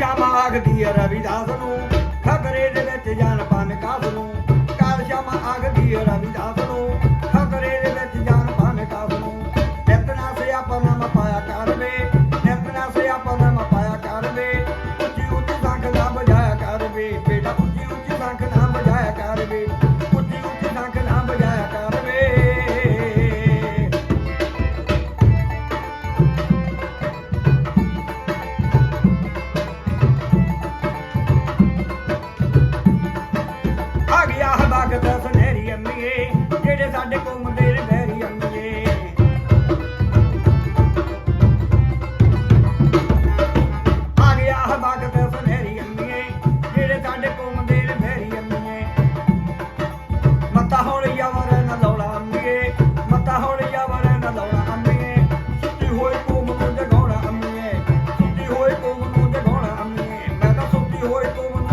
ਰਵਿਦਾਸ ਨੂੰ। ਖਤਰੇ ਦੇ ਵਿੱਚ ਜਾਨ ਪਾਵੇਂ ਕਾਸ ਨੂੰ। ਕਾਲ ਸ਼ਾਮਾ ਆਗਦੀ ਰਵਿਦਾਸ ਨੂੰ। ਖਤਰੇ ਦੇ ਵਿੱਚ ਜਾਨ ਪਾਵੇਂ ਕਾਸ ਨੂੰ। ਨਿਤਨਾ ਸੇ ਆਪਾ ਨਾਮ ਪਾਇਆ ਕਰਵੇ ਨਿਤਨਾ ਸੇ ਆਪਾ ਨਾਮ ਕਰਵੇ ਉੱਚੀ ਉੱਚੀ ਸੰਖ ਨਾ ਬਜਾਇਆ ਕਰਵੇ ਬੇਟਾ ਗਿਆ ਹੈ ਭਗਤ ਸੁਨਹਿਰੀ ਅੰਮੀਏ, ਜਿਹੜੇ ਸਾਡੇ ਘੁੰਮਦੇ ਨੇ ਬਹਿਰੀ ਅੰਮੀਏ। ਆ ਗਿਆ ਹੈ ਸੁਨਹਿਰੀ ਅੰਮੀਏ, ਜਿਹੜੇ ਸਾਡੇ ਘੁੰਮਦੇ ਨੇ ਬਹਿਰੀ ਅੰਮੀਏ। ਮੱਤਾ ਹੌਲੀ ਆਵਰ ਨਾ ਦੌੜਾ ਅੰਮੀਏ ਮੱਤਾ ਹੌਲੀ ਆਵਰ ਨਾ ਦੌੜਾ ਅੰਮੀਏ। ਸੁੱਤੀ ਹੋਈ ਘੁੰਮ ਨੂੰ ਜਗਾਉਣਾ ਅੰਮੀਏ, ਸੁੱਤੀ ਹੋਈ ਕੌਮ ਨੂੰ ਜਗਾਉਣਾ ਅੰਮੀਏ। ਮੈਂ ਤਾਂ ਸੁੱਤੀ ਹੋਈ ਕੌਮ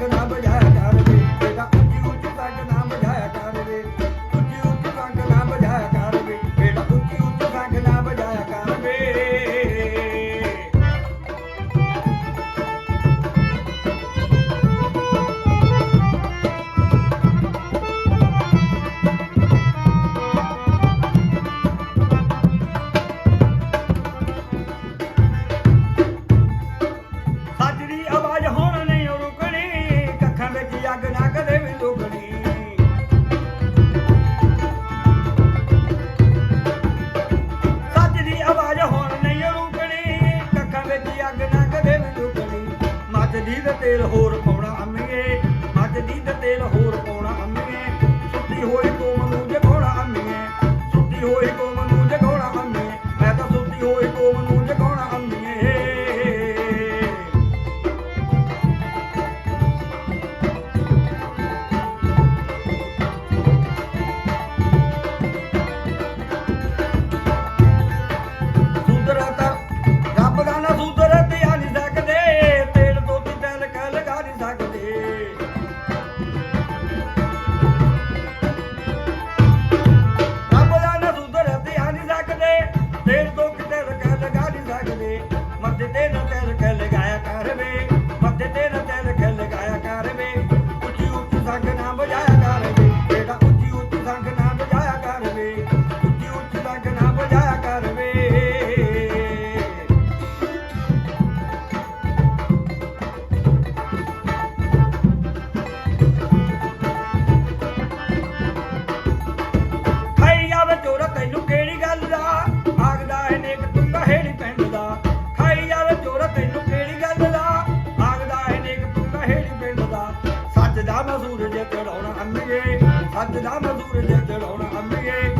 ਉੱਚੀ ਸੰਖ ਤੇਲ ਹੋਰ ਪਾਉਣਾ ਅੰਮੀਏ। ਅੱਜ ਦੀ ਤੇ ਤੇਲ ਹੋਰ ਪਾਉਣਾ ਅੰਮੀਏ। ਸੁੱਤੀ ਹੋਏ ਹੈ ਪਿੰਡ ਦਾ। ਖਾਈ ਯਾਰ ਚੋਰ, ਤੈਨੂੰ ਕਿਹੜੀ ਗੱਲ ਦਾ? ਆਗਦਾ ਹੈ ਨੇਕ ਤੂੰ ਕਹੇੜੀ ਪਿੰਡ ਦਾ। ਸੱਜ ਦਾ ਮਜ਼ਦੂਰ ਜੇ ਚੜਾਉਣਾ ਅੰਮੀਏ, ਸੱਚ ਦਾ ਮਜ਼ਦੂਰ ਜੇ ਚੜਾਉਣਾ ਅੰਮੀਏ।